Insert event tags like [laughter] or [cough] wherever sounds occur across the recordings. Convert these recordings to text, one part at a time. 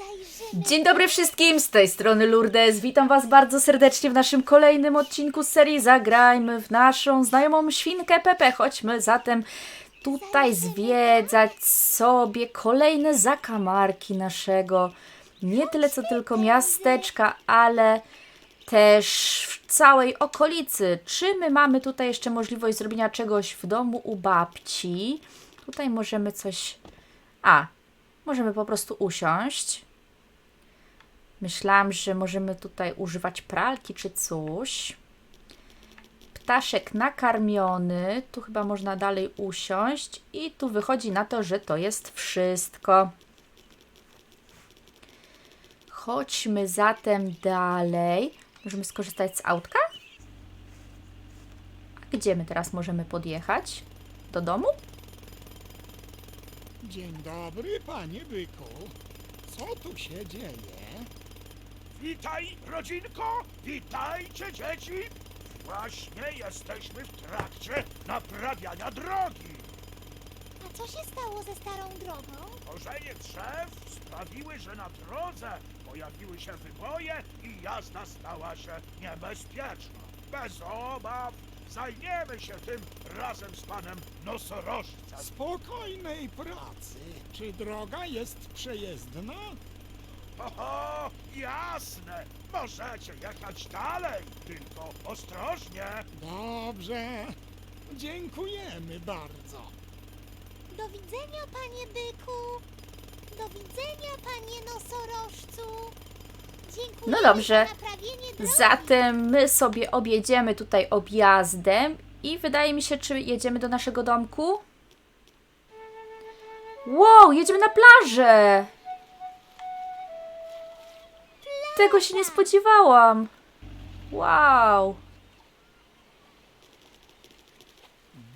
zajrzymy. Dzień dobry wszystkim, z tej strony Lourdes. Witam Was bardzo serdecznie w naszym kolejnym odcinku z serii Zagrajmy w naszą znajomą świnkę Pepe. Chodźmy zatem tutaj zwiedzać sobie kolejne zakamarki naszego nie tyle co tylko miasteczka, ale też w całej okolicy. Czy my mamy tutaj jeszcze możliwość zrobienia czegoś w domu u babci? Tutaj możemy coś... A, możemy po prostu usiąść. Myślałam, że możemy tutaj używać pralki czy coś. Ptaszek nakarmiony. Tu chyba można dalej usiąść. I tu wychodzi na to, że to jest wszystko. Chodźmy zatem dalej. Możemy skorzystać z autka? A gdzie my teraz możemy podjechać? Do domu? Dzień dobry, panie byku. Co tu się dzieje? Witaj, rodzinko! Witajcie, dzieci! Właśnie jesteśmy w trakcie naprawiania drogi. A co się stało ze starą drogą? Korzenie drzew sprawiły, że na drodze pojawiły się wyboje i jazda stała się niebezpieczna. Bez obaw zajmiemy się tym razem z panem nosorożcem. Spokojnej pracy. Czy droga jest przejezdna? Oho, jasne! Możecie jechać dalej, tylko ostrożnie. Dobrze. Dziękujemy bardzo. Do widzenia, panie byku. Do widzenia, panie nosorożcu. Dziękuję No dobrze. za naprawienie drogi. Zatem my sobie objedziemy tutaj objazdem i wydaje mi się, czy jedziemy do naszego domku? Wow, jedziemy na plażę! Tego się nie spodziewałam. Wow.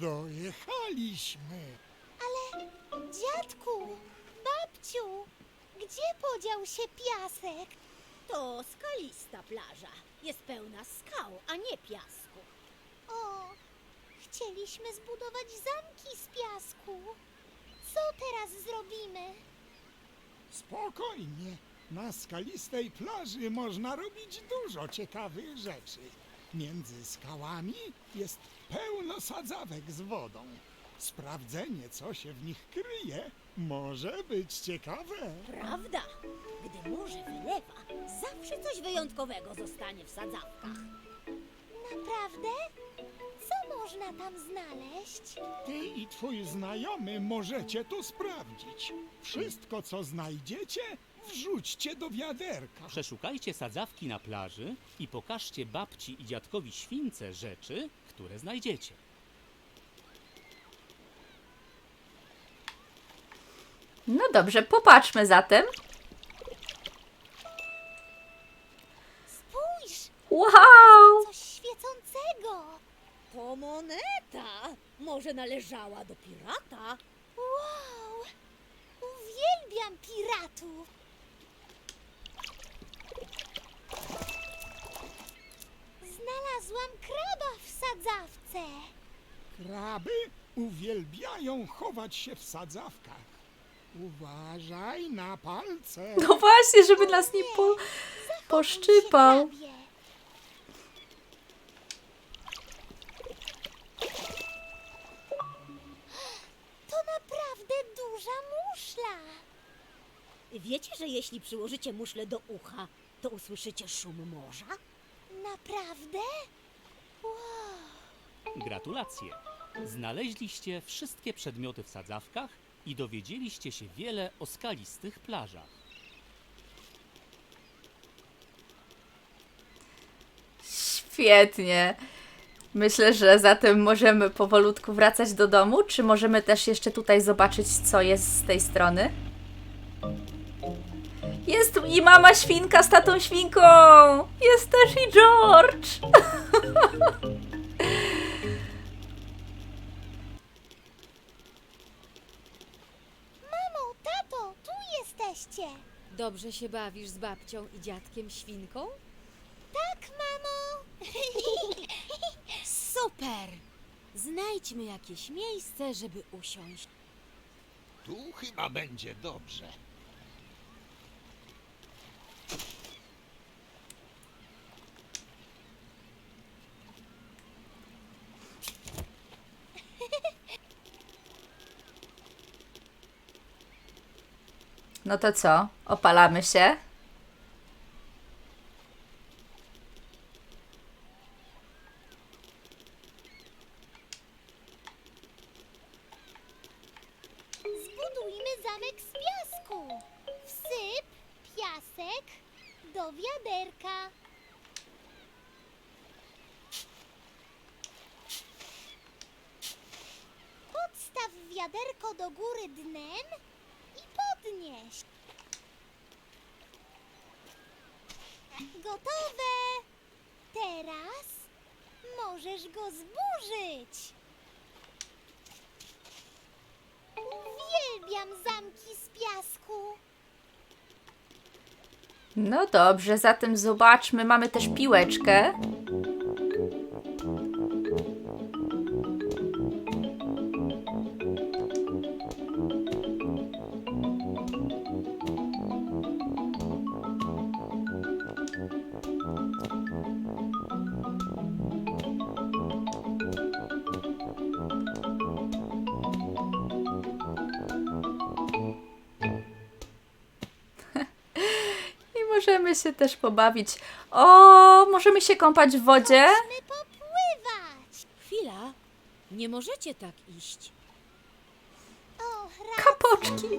Dojechaliśmy. Ale dziadku, babciu, gdzie podział się piasek? To skalista plaża. Jest pełna skał, a nie piasku. O, chcieliśmy zbudować zamki z piasku. Co teraz zrobimy? Spokojnie. Na skalistej plaży można robić dużo ciekawych rzeczy. Między skałami jest pełno sadzawek z wodą. Sprawdzenie, co się w nich kryje, może być ciekawe. Prawda? Gdy morze wylewa, zawsze coś wyjątkowego zostanie w sadzawkach. Naprawdę? Co można tam znaleźć? Ty i twój znajomy możecie to sprawdzić. Wszystko, co znajdziecie, wrzućcie do wiaderka. Przeszukajcie sadzawki na plaży i pokażcie babci i dziadkowi śwince rzeczy, które znajdziecie. No dobrze, popatrzmy zatem. Spójrz, Wow! coś świecącego. To moneta! Może należała do pirata? Wow, uwielbiam piratów. Znalazłam kraba w sadzawce. Kraby uwielbiają chować się w sadzawkach. Uważaj na palce. No właśnie, żeby nas nie po, poszczypał. się, krabie. To naprawdę duża muszla. Wiecie, że jeśli przyłożycie muszlę do ucha, to usłyszycie szum morza? Naprawdę? Gratulacje! Znaleźliście wszystkie przedmioty w sadzawkach i dowiedzieliście się wiele o skalistych plażach. Świetnie. Myślę, że zatem możemy powolutku wracać do domu. Czy możemy też jeszcze tutaj zobaczyć, co jest z tej strony? Jest i mama świnka z tatą świnką! Jest też i George! [laughs] jesteście. Dobrze się bawisz z babcią i dziadkiem świnką? Tak, mamo. [laughs] Super! Znajdźmy jakieś miejsce, żeby usiąść. Tu chyba będzie dobrze. No to co? Opalamy się? Zbudujmy zamek z piasku. Wsyp, piasek do wiaderka. Podstaw wiaderko do góry dnem i podnieś. Gotowe. Teraz możesz go zburzyć. Uwielbiam zamki z piasku. No dobrze, zatem zobaczmy. Mamy też piłeczkę. Możemy się też pobawić. O, możemy się kąpać w wodzie? Chcemy popływać. Chwila. Nie możecie tak iść. O, ra- Kapoczki.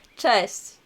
Cześć!